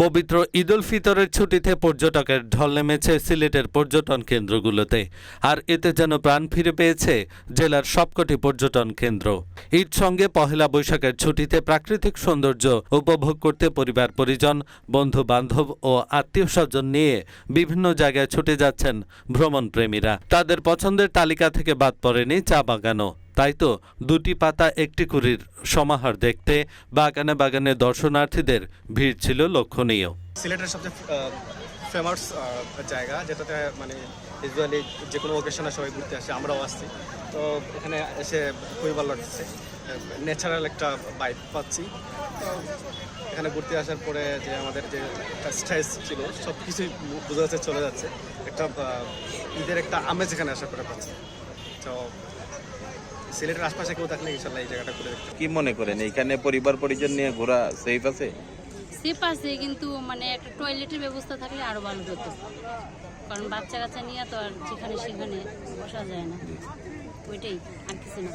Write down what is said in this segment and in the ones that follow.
পবিত্র ঈদুল ফিতরের ছুটিতে পর্যটকের ঢল নেমেছে সিলেটের পর্যটন কেন্দ্রগুলোতে। আর এতে যেন প্রাণ ফিরে পেয়েছে জেলার সবকটি পর্যটন কেন্দ্র। ঈদ সঙ্গে পহেলা বৈশাখের ছুটিতে প্রাকৃতিক সৌন্দর্য উপভোগ করতে পরিবার পরিজন বন্ধু বান্ধব ও আত্মীয় স্বজন নিয়ে বিভিন্ন জায়গায় ছুটে যাচ্ছেন ভ্রমণ প্রেমীরা তাদের পছন্দের তালিকা থেকে বাদ পড়েনি চা বাগানও। তাই তো দুটি পাতা একটি কুড়ির সমাহার দেখতে বাগানে বাগানে দর্শনার্থীদের ভিড় ছিল লক্ষণীয়। সিলেটের সবচেয়ে ফেমাস জায়গা যেটাতে মানে ইউজুয়ালি যে কোনো ওকেশনে সবাই ঘুরতে আসে, আমরাও আসছি। তো এখানে এসে খুবই ভালো লাগছে। ন্যাচারাল একটা বাইক পাচ্ছি। এখানে ঘুরতে আসার পরে যে আমাদের যে স্ট্রেস ছিল সব কিছুই বোঝা যাচ্ছে, চলে যাচ্ছে। একটা ঈদের একটা আমেজ এখানে আসার পরে পাচ্ছি। তো সিলেটের আশপাশে কেউ থাকলে ইনশাল্লাহ এই জায়গাটা ঘুরে দেখতে কি মনে করেন এখানে পরিবার পরিজন নিয়ে ঘোরা সেফ আছে? সেফ আছে কিন্তু মানে একটা টয়লেটের ব্যবস্থা থাকলে আরও ভালো হতো। কারণ বাচ্চা কাচ্চা নিয়ে তো আর যেখানে সেখানে বসা যায় না। ওইটাই আর কিছু না।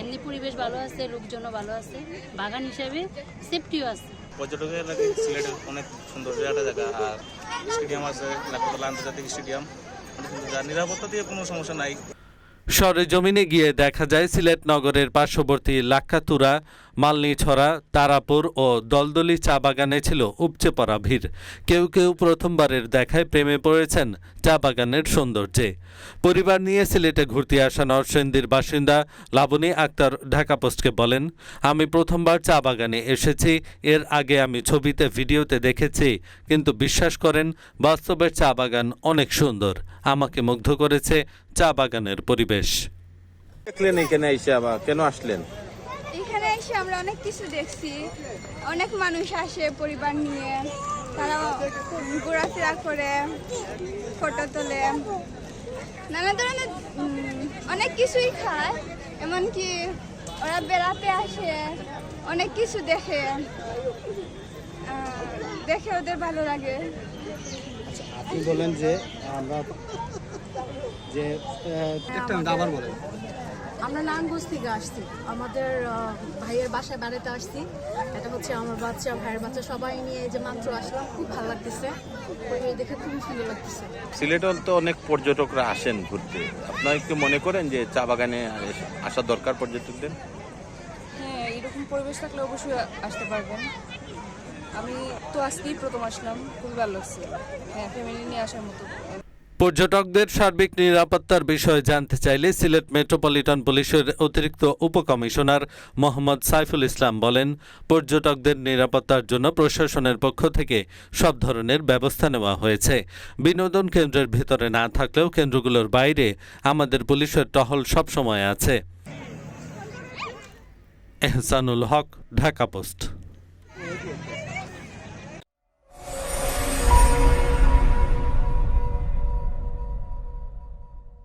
এমনি পরিবেশ ভালো আছে লোকজনও ভালো আছে বাগান হিসাবে সেফটিও আছে। পর্যটকের লাগে সিলেটের অনেক সুন্দর একটা জায়গা আর স্টেডিয়াম আছে লাখতলা আন্তর্জাতিক স্টেডিয়াম অনেক সুন্দর নিরাপত্তা দিয়ে কোনো সমস্যা নাই। সরেজমিনে গিয়ে দেখা যায় সিলেট নগরের পার্শ্ববর্তী লাক্ষাতুরা মালনীছড়া, তারাপুর ও দলদলি চা বাগানে ছিল উপচে পড়া ভিড়। কেউ কেউ প্রথমবারের দেখায় প্রেমে পড়েছেন চা বাগানের সৌন্দর্যে। পরিবার নিয়ে সিলেটে ঘুরতে আসা নরসিংদীর বাসিন্দা লাবণী আক্তার ঢাকা পোস্টকে বলেন, আমি প্রথমবার চা বাগানে এসেছি, এর আগে আমি ছবিতে, ভিডিওতে দেখেছি, কিন্তু বিশ্বাস করেন, বাস্তবের চা বাগান অনেক সুন্দর। আমাকে মুগ্ধ করেছে চা বাগানের পরিবেশ। দেখলেন এখানে এসে আবার কেন আসলেন? এখানে এসে আমরা অনেক কিছু দেখছি। অনেক মানুষ আসে পরিবার নিয়ে। তারা ঘোরাফেরা করে ফটো তোলে। নানা ধরনের অনেক কিছুই খায়। এমনকি ওরা বেড়াতে আসে অনেক কিছু দেখে। দেখে ওদের ভালো লাগে। আপনি বলেন যে আমরা যে একটা আবার বলেন। আমরা নারায়ণগঞ্জ থেকে আসছি। আমাদের ভাইয়ের বাসায় বেড়াতে আসছি। এটা হচ্ছে আমার বাচ্চা ভাইয়ের বাচ্চা। সবাই নিয়ে এই যে মাত্র আসলাম খুব ভালো লাগতেছে। পরিবেশ দেখে খুবই সুন্দর লাগতেছে। সিলেটে তো অনেক পর্যটকরা আসেন ঘুরতে। আপনারা কি মনে করেন যে চা বাগানে আসা দরকার পর্যটকদের? হ্যাঁ এরকম পরিবেশ থাকলে অবশ্যই আসতে পারবেন। আমি তো আজকেই প্রথম আসলাম খুবই ভালো লাগছে। হ্যাঁ ফ্যামিলি নিয়ে আসার মতো। পর্যটকদের সার্বিক নিরাপত্তার বিষয়ে জানতে চাইলে সিলেট মেট্রোপলিটন পুলিশের অতিরিক্ত উপকমিশনার মোহাম্মদ সাইফুল ইসলাম বলেন, পর্যটকদের নিরাপত্তার জন্য প্রশাসনের পক্ষ থেকে সব ধরনের ব্যবস্থা নেওয়া হয়েছে। বিনোদন কেন্দ্রের ভিতরে না থাকলেও কেন্দ্রগুলোর বাইরে আমাদের পুলিশের টহল সবসময় আছে। এহসানুল হক, ঢাকা পোস্ট।